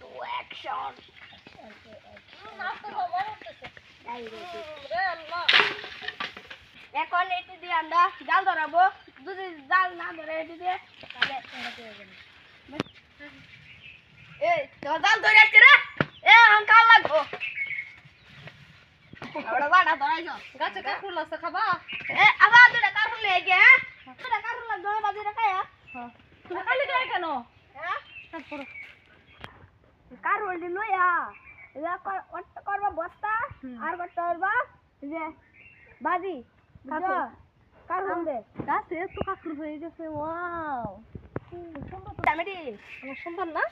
To action এখন এটি দিয়ে আমরা জাল ধরাবো। যদি জাল না ধরে এটি দিয়ে তাহলে। এই তো জাল ধরে আসছে রে। এ হাঙ্কাল লাগবো। আমরা বাড়া ধরাইছ। গাছে কাকুল আছে খাবা? এ আবার দুটা কারণ লেগে হ্যাঁ? দুটা কারণ লাগবে? বাজি রাখায় তুমি খালি গায়ে কেন? হ্যাঁ? কারণ করবা বস্তা হুম। আর করতে পারবা যে বাজি। কারণ দে গাছে এত কাকুর হয়ে গেছে ওয়াও। টমেটি সুন্দর না?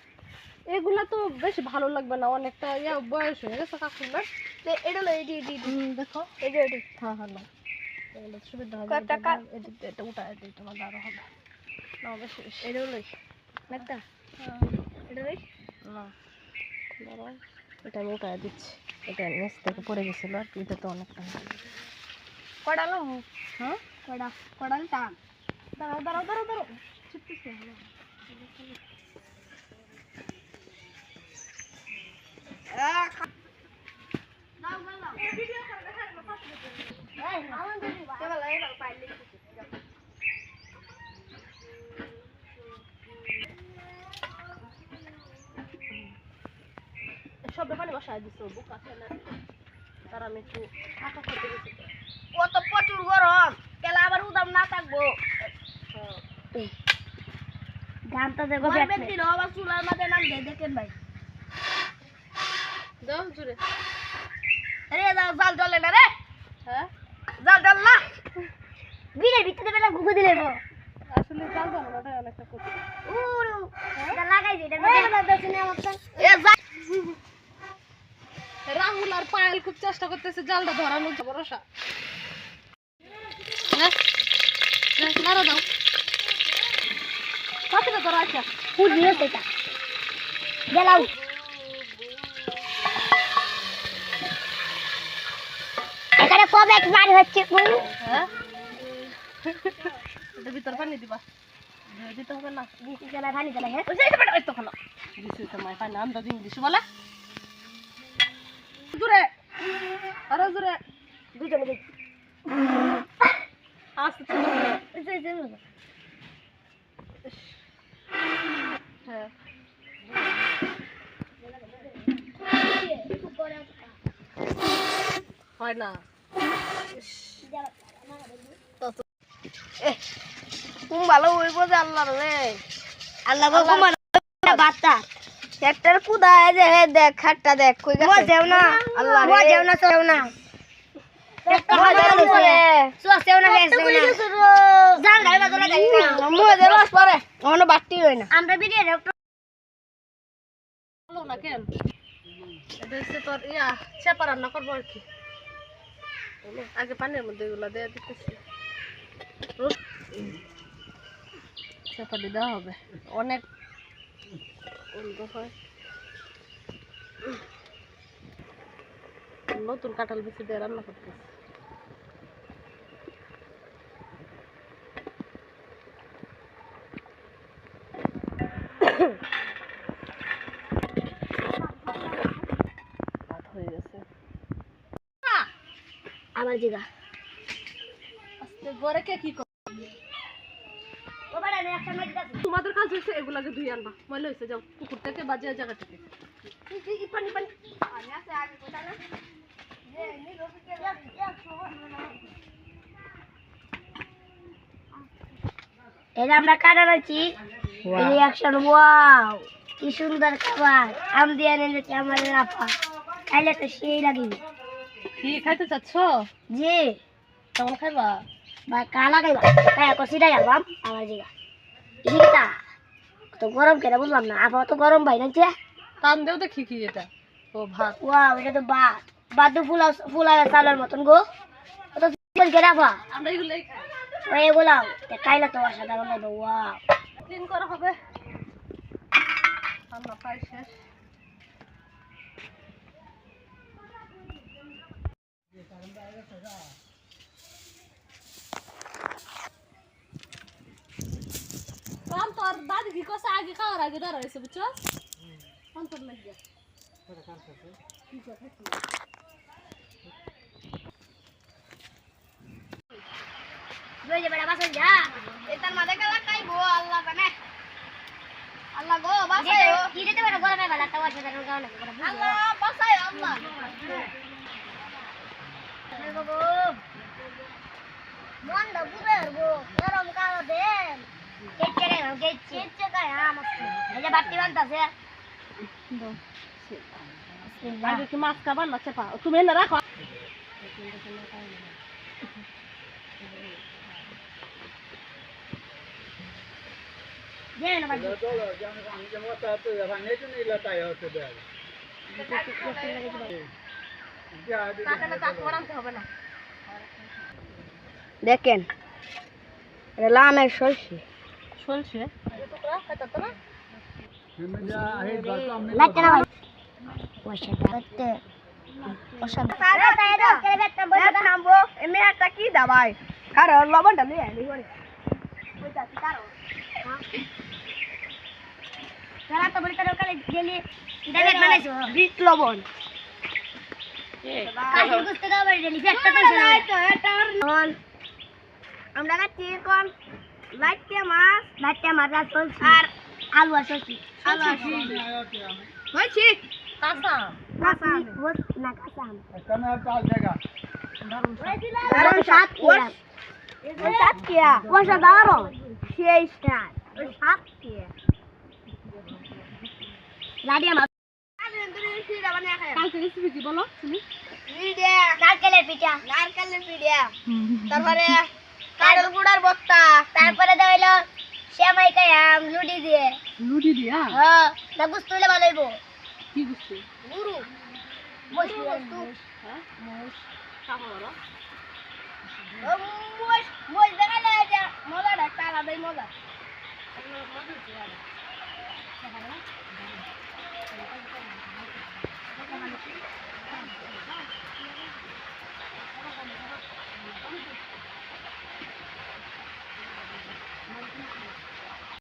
এগুলা তো বেশ ভালো লাগবে না অনেকটা ইয়া বয়স হয়ে গেছে কাকুর না? এটা লই এটি এটি দেখো। এটি এটি। হ্যাঁ হ্যাঁ না সুবিধা হবে এটা উঠা এটা তোমার আরও হবে। না বেশি এটা লই একটা। হ্যাঁ। এটা না। দাঁড়াও, এটা আমি উঠায় দিচ্ছি। এটা নিচ থেকে পড়ে গেছিল আর কি এটা তো অনেকটা কড়া লো হ্যাঁ? কড়া কড়া টান। দাঁড়াও দাঁড়াও দাঁড়াও দাঁড়াও। চিপতেছি হলো সব দোকানে বসায় দিছো বুকা ছেলে তার আমি একটু খাইতে গেছি। তো। ও তো প্রচুর গরম কেলা আবার উদাম না থাকব। হ্যাঁ। দেখো ব্যক্তির আবার চুলার মাঝে নাম দেয় দেখেন ভাই। দাও জুড়ে আরে দাও জাল জ্বলে না রে। হ্যাঁ? জাল জ্বল না। বিলে ভিতরে বেলা ঘুঘু দিলে আসলে চাল বানানোটা অনেকটা কঠিন। উড়ু লাগাই দে এটা আমার এ যা। রাহুল আর পায়েল খুব চেষ্টা করতেছে জালটা ধরানোর ভরসা। হ্যাঁ? হ্যাঁ, দাও। ধরা আছে ফুল দিয়ে এটা। গেলাও এখানে কবে একবার হচ্ছে কোন হ্যাঁ? এটা ভিতর পানি দিবা। দিতে হবে না। পানি হ্যাঁ? ওই যে এটা বেটা, ওই তো খালো। দিছি তো মাই পানি আন্দাজ ইংলিশ বলে? দুজনে দেখি। হ্যাঁ হয় না ভালো হইব যে আল্লাহ রে আল্লাহ গো কুমার বাতা একটার কুদা যে দেখ খাটটা দেখ কই গেছে না আল্লাহ না না না আমরা না কেন? এটা হচ্ছে তোর ইয়া চেপা রান্না করব আর কি। আগে পানির মধ্যে এগুলো দিয়ে দিতেছি। চেপা দিয়ে দেওয়া হবে। অনেক হয়। নতুন কাঁঠাল বিচি দিয়ে রান্না করতেছি। তোমাদের কাজ হয়েছে, এগুলাকে ধুই আনবা। ময়লা হয়েছে, যাও। পুকুর থেকে বাজে জায়গা থেকে পানি পানি এটা আমরা কাটা রাখছি রিয়াকশন ওয়াও কি সুন্দর খাবার। আম দিয়ে এনে দিচ্ছে আমাদের আপা। খাইলে তো সেই লাগবে কি খাইতে চাচ্ছ? জি। খাইবা? বা কালা খাইবা। তাই আলবাম আমার জিগা। জিগা তো গরম কেন বুঝলাম না। আপা তো গরম ভাই নাকি টান দেও দেখি কি এটা। ও ভাত। ওয়াও এটা তো বাদ বাদ ফুলা ফুলা চালের মতন গো। তো কে রাখা আমরা এগুলোই খাই। এগুলাও। খাইলে তো অসাধারণ লাগবে ক্লিন করা হবে। আমরা প্রায় শেষ। কাম তোর দাদি কি কষা আগে খাওয়ার আগে হয়েছে বুঝছ? কান্তর লাগে লই যে বেটা বাসন যা এটার মাঝে গেলা কাইবো আল্লাহ জানে আল্লাহ গো বাসায়ো কি দিতে পারো গরমে বেলা তাও আছে তার কারণে আল্লাহ বাসায় আল্লাহ গো মন্দ পুরে গো গরম কালো দেন কেচে রে কেচে কেচে আমার এই যে বাতি বানতাছে আগে কি মাছ খাবার না চেপা তুমি এনে রাখো দেন বাজি তাকে চাকু বানাতে হবে না দেখেন এটা লামের সরষে চলছে টুকরা খাইতে তো না লাগতে না ভাই পয়সা করতে নামবো এমনি একটা কি দাবাই কারণ লবণটা নিয়ে আনি তো বলি তারা কালে গেলি দেবেন বানাইছো বিট লবণ। কাশি গুস্তে দাও বাড়ি গেলি ফেটটা তো এটা আমরা কাচ্ছি কোন লাইটে মাছ। লাইটে মাছ আর চলছি আর আলু আছে কি আলু আছে হয়েছি কাঁচা কাঁচা না কাঁচা আম। দারুণ সাত। কিয়া। সাত কিয়া। পয়সা দারুণ সেই স্টার। সাত কিয়া। নারকেলের পিঠা। নারকেলের পিঠা। তারপরে গুড়ার বত্তা তারপরে দেওয়াইলো শ্যামাই কায়াম লুডি দিয়ে। লুডি দিয়া? হ্যাঁ না বুঝতে হলে ভালো হইব। কি বুঝছি গুরু বসু হ্যাঁ? মোজ দেখালে একটা আলাদাই মজা।